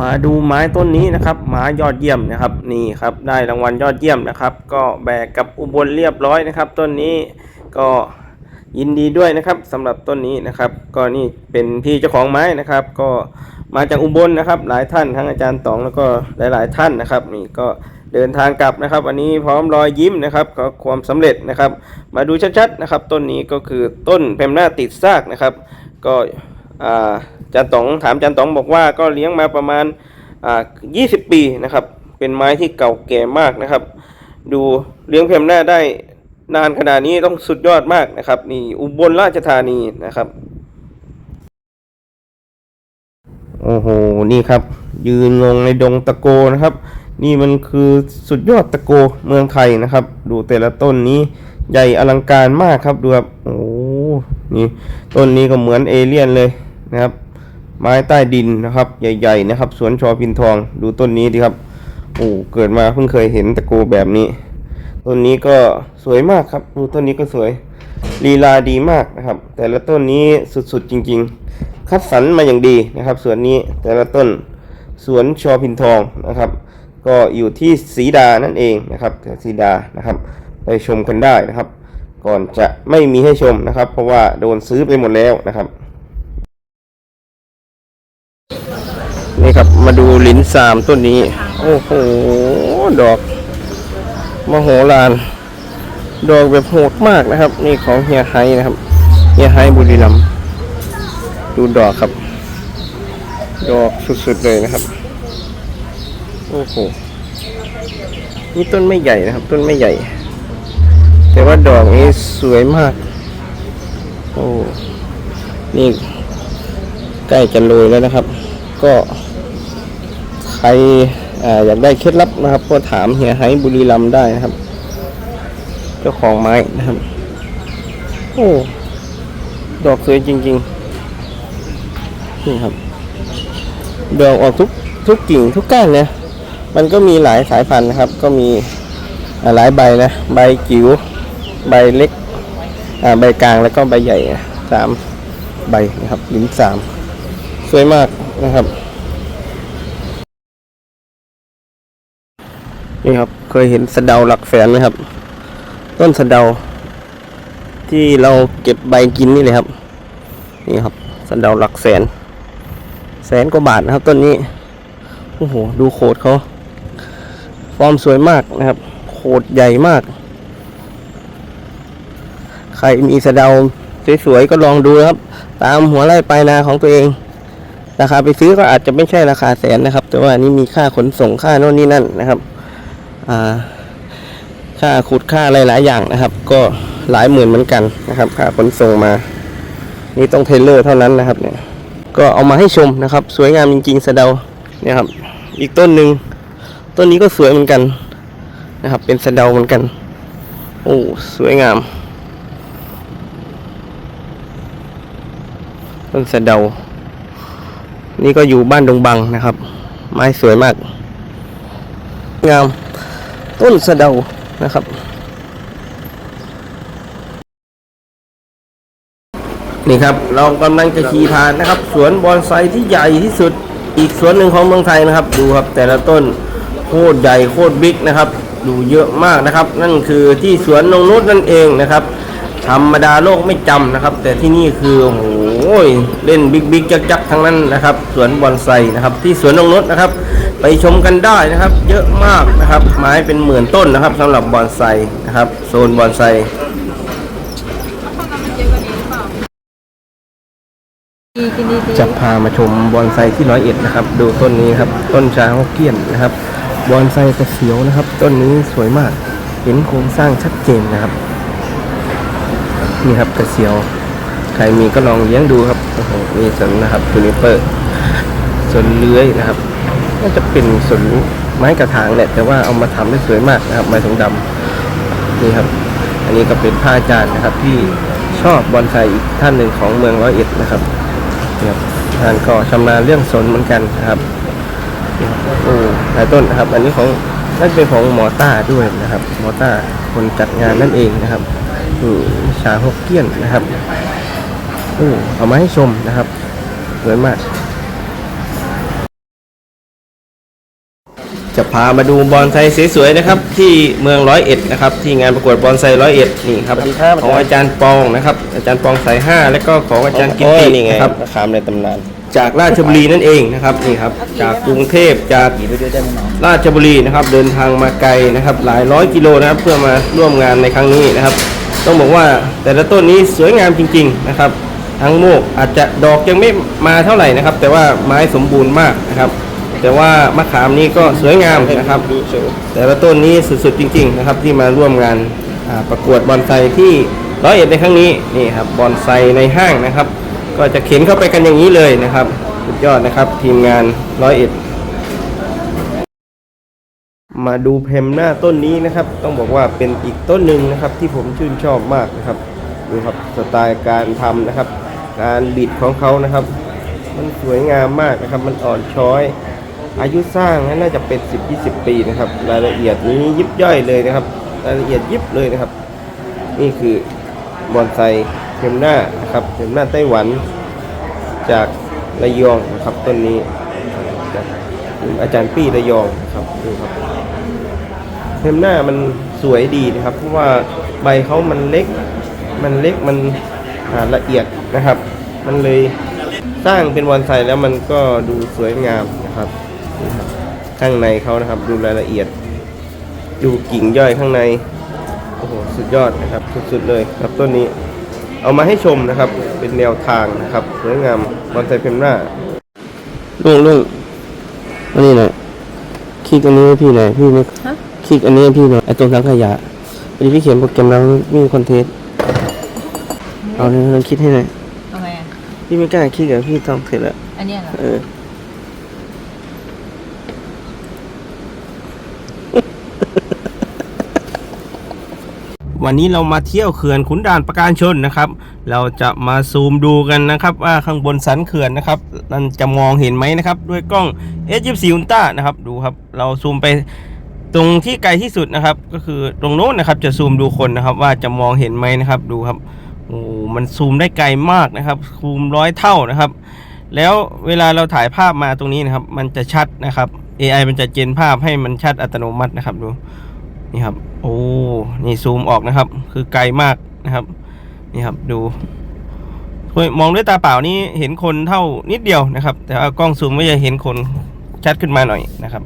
มาดูไม้ต้นนี้นะครับไม้ยอดเยี่ยมนะครับนี่ครับได้รางวัลยอดเยี่ยมนะครับ ก็แบกกับอุบลเรียบร้อยนะครับ ต้นนี้ก็ยินดีด้วยนะครับสำหรับต้นนี้นะครับ ก็นี่เป็นพี่เจ้าของไม้นะครับ ก็มาจากอุบลนะครับ หลายท่านทั้งอาจารย์ต๋องแล้วก็หลาย ๆ ท่านนะครับ นี่ก็เดินทางกลับนะครับ วันนี้พร้อมรอยยิ้มนะครับก็ความสำเร็จนะครับ มาดูชัดๆนะครับ ต้นนี้ก็คือต้นเพมหน้าติดซากนะครับ ก็อ่า จารย์ต๋องถามอาจารย์ต๋องบอกว่าก็เลี้ยงมาประมาณอ่า20 ปีนะครับ เป็นไม้ที่เก่าแก่มากนะครับ ดูเลี้ยงเพมหน้าได้นานขนาดนี้ต้องสุดยอดมากนะครับ นี่อุบลราชธานีนะครับโอ้โห นี่ครับ ยืนงงในดงตะโกนะครับ นี่มันคือสุดยอดตะโกเมืองไทยนะครับ ดูแต่ละต้นนี้ใหญ่อลังการมากครับดูครับโอ้นี่ต้นนี้ก็เหมือนเอเลี่ยนเลยนะครับ ไม้ใต้ดินนะครับใหญ่ๆนะครับ สวนชอพินทองดูต้นนี้ดิครับโอ้เกิดมาเพิ่งเคยเห็นตะโกแบบนี้ ต้นนี้ก็สวยมากครับดูต้นนี้ก็สวยลีลาดีมากนะครับ แต่ละต้นนี้สุดๆจริง ๆ คัดสรรมาอย่างดีนะครับสวนนี้แต่ละต้นสวนชอพินทองนะครับ ก็อยู่ที่สีดานั่นเองนะครับสีดานะครับ ไปชมกันได้นะครับ ก่อนจะไม่มีให้ชมนะครับ เพราะว่าโดนซื้อไปหมดแล้วนะครับ นี่ครับมาดูลิ้นสามต้นนี้ โอ้โห ดอกมโหฬารดอกแบบโหดมากนะครับ นี่ของเฮียไฮนะครับเฮียไฮบุรีรัมดูดอกครับ ดอกสุดๆเลยนะครับ โอ้โหนี่ต้นไม่ใหญ่นะครับ ต้นไม่ใหญ่ แต่ว่าดอกนี้สวยมาก โอ้นี่ใกล้จะโรยแล้วนะครับ ก็ รออยากได้เคล็ดลับนะครับก็ถามเฮียไฮบุรีรัมได้นะครับ เจ้าของไม้นะครับ โอ้ดอกสวยจริงๆนี่ครับดอกออกทุกทุกกิ่งทุกก้านเนี่ยมันก็มีหลายสายพันธุ์นะครับ ก็มีหลายใบนะใบจิ๋วใบเล็กใบกลางแล้วก็ใบใหญ่สามใบนะครับลิ้นสามสวยมากนะครับ นี่ครับ เคยเห็นสะเดาหลักแสนไหมครับ ต้นสะเดา ที่เราเก็บใบกินนี่เลยครับ นี่ครับสะเดาหลักแสน แสนกว่าบาทนะครับ ต้นนี้โอ้โหดูโขดเขาฟอร์มสวยมากนะครับโขดใหญ่มาก ใครมีสะเดาสวยๆก็ลองดูครับ ตามหัวไร่ปลายนาของตัวเองราคาไปซื้อก็อาจจะไม่ใช่ราคาแสนนะครับ แต่ว่านี้มีค่าขนส่งค่าโน่นนี่นั่นนะครับ ค่าขุดค่าอะไรหลายอย่างนะครับ ก็หลายหมื่นเหมือนกันนะครับ ค่าขนส่งมา นี่ต้องเทเลอร์เท่านั้นนะครับเนี่ยก็เอามาให้ชมนะครับ สวยงามจริงๆสะเดาเนี่ยครับ อีกต้นหนึ่งต้นนี้ก็สวยเหมือนกันนะครับ เป็นสะเดาเหมือนกัน โอ้สวยงาม ต้นสะเดา นี่ก็อยู่บ้านดงบังนะครับ ไม้สวยมาก งาม ต้นสะเดานะครับ นี่ครับเรากำลังจะขี่ผ่านนะครับ สวนบอนไซที่ใหญ่ที่สุดอีกสวนหนึ่งของเมืองไทยนะครับ ดูครับแต่ละต้นโคตรใหญ่โคตรบิ๊กนะครับ ดูเยอะมากนะครับ นั่นคือที่สวนนงนุษนั่นเองนะครับ ธรรมดาโลกไม่จำนะครับ แต่ที่นี่คือโอ้โหเล่นบิ๊กบิ๊กจักจักๆทั้งนั้นนะครับ สวนบอนไซนะครับ ที่สวนนงนุษนะครับ ไปชมกันได้นะครับ เยอะมากนะครับ ไม้เป็นหมื่นต้นนะครับสำหรับบอนไซนะครับ โซนบอนไซจะพามาชมบอนไซที่ร้อยเอ็ดนะครับ ดูต้นนี้ครับ ต้นชาฮกเกี้ยนนะครับ บอนไซกระเสียวนะครับ ต้นนี้สวยมาก เห็นโครงสร้างชัดเจนนะครับ นี่ครับกระเสียว ใครมีก็ลองเลี้ยงดูครับโอ้โหนี่สนนะครับทูนิเปอร์สนเลื้อยนะครับน่าจะเป็นสนไม้กระถางแหละแต่ว่าเอามาทำได้สวยมากนะครับไม้ถุงดำนี่ครับ อันนี้ก็เป็นผ้าอาจารย์นะครับ ที่ชอบบอนไซอีกท่านหนึ่งของเมืองร้อยเอ็ดนะครับนะครับท่านก็ชำนาญเรื่องสนเหมือนกันนะครับโอ้หลายต้นนะครับ อันนี้ของนั่นเป็นของหมอต้าด้วยนะครับหมอต้าคนจัดงานนั่นเองนะครับนี่ชาฮกเกี้ยนนะครับโอ้เอามาให้ชมนะครับสวยมาก จะพามาดูบอนไซสวยๆนะครับ ที่เมืองร้อยเอ็ดนะครับ ที่งานประกวดบอนไซร้อยเอ็ดนี่ครับสวัสดีครับของอาจารย์ปองนะครับ อาจารย์ปองสายห้าแล้วก็ของอาจารย์กิตตินี่ไงนะครับมะขามในตำนานจากราชบุรีนั่นเองนะครับนี่ครับ จากกรุงเทพจากหยิบไปด้วยได้ไหมน้องราชบุรีนะครับ เดินทางมาไกลนะครับ หลายร้อยกิโลนะครับ เพื่อมาร่วมงานในครั้งนี้นะครับ ต้องบอกว่าแต่ละต้นนี้สวยงามจริง ๆนะครับ ทั้งโมกอาจจะดอกยังไม่มาเท่าไหร่นะครับ แต่ว่าไม้สมบูรณ์มากนะครับ แต่ว่ามะขามนี้ก็สวยงามนะครับ แต่ละต้นนี้สุดๆจริง ๆ นะครับ ที่มาร่วมงานประกวดบอนไซที่ร้อยเอ็ดในครั้งนี้นี่ครับบอนไซในห้างนะครับ ก็จะเข็นเข้าไปกันอย่างนี้เลยนะครับสุดยอดนะครับ ทีมงานร้อยเอ็ด มาดูเพมหน้าต้นนี้นะครับ ต้องบอกว่าเป็นอีกต้นหนึ่งนะครับ ที่ผมชื่นชอบมากนะครับดูครับสไตล์การทำนะครับ การบิดของเขานะครับ มันสวยงามมากนะครับ มันอ่อนช้อย อายุสร้างน่าจะเป็น 10-20 ปีนะครับ รายละเอียดนี้ยิบย่อยเลยนะครับ รายละเอียดยิบเลยนะครับ นี่คือบอนไซเทมหน้านะครับเทมหน้าไต้หวัน จากระยองนะครับต้นนี้จากอาจารย์ปี้ระยองนะครับดูครับ เทมหน้ามันสวยดีนะครับ เพราะว่าใบเขามันเล็ก มันเล็กมันอ่าละเอียดนะครับ มันเลยสร้างเป็นบอนไซแล้วมันก็ดูสวยงามนะครับนี่ครับข้างในเขานะครับ ดูรายละเอียด ดูกิ่งย่อยข้างในโอ้โหสุดยอดนะครับ สุดๆเลยครับต้นนี้ เอามาให้ชมนะครับ เป็นแนวทางนะครับ สวยงามบอนไซเพมหน้าลุงลุงอันนี้หน่อยคลิกอันนี้ให้พี่หน่อยพี่ไม่ฮะ คลิกอันนี้ให้พี่หน่อยไอตรงถังขยะพอดีพี่เขียนโปรแกรมแล้วมีคอนเทนต์เอาเลยลองคิดให้หน่อยเอาไงอะพี่ไม่กล้าคลิกอะพี่ทำเสร็จแล้วอันเนี้ยเหรอเออวันนี้เรามาเที่ยวเขื่อนขุนด่านประการชนนะครับ เราจะมาซูมดูกันนะครับ ว่าข้างบนสันเขื่อนนะครับมันจะมองเห็นไหมนะครับ ด้วยกล้อง S24 Ultra นะครับ ดูครับ เราซูมไป ตรงที่ไกลที่สุดนะครับ ก็คือตรงโน้นนะครับ จะซูมดูคนนะครับ ว่าจะมองเห็นไหมนะครับ ดูครับโอ้มันซูมได้ไกลมากนะครับซูมร้อยเท่านะครับ แล้วเวลาเราถ่ายภาพมาตรงนี้นะครับ มันจะชัดนะครับ AI มันจะเจนภาพให้มันชัดอัตโนมัตินะครับดูนี่ครับ โอ้นี่ซูมออกนะครับ คือไกลมากนะครับ นี่ครับดูมองด้วยตาเปล่านี่เห็นคนเท่านิดเดียวนะครับ แต่ว่ากล้องซูมก็จะเห็นคนชัดขึ้นมาหน่อยนะครับ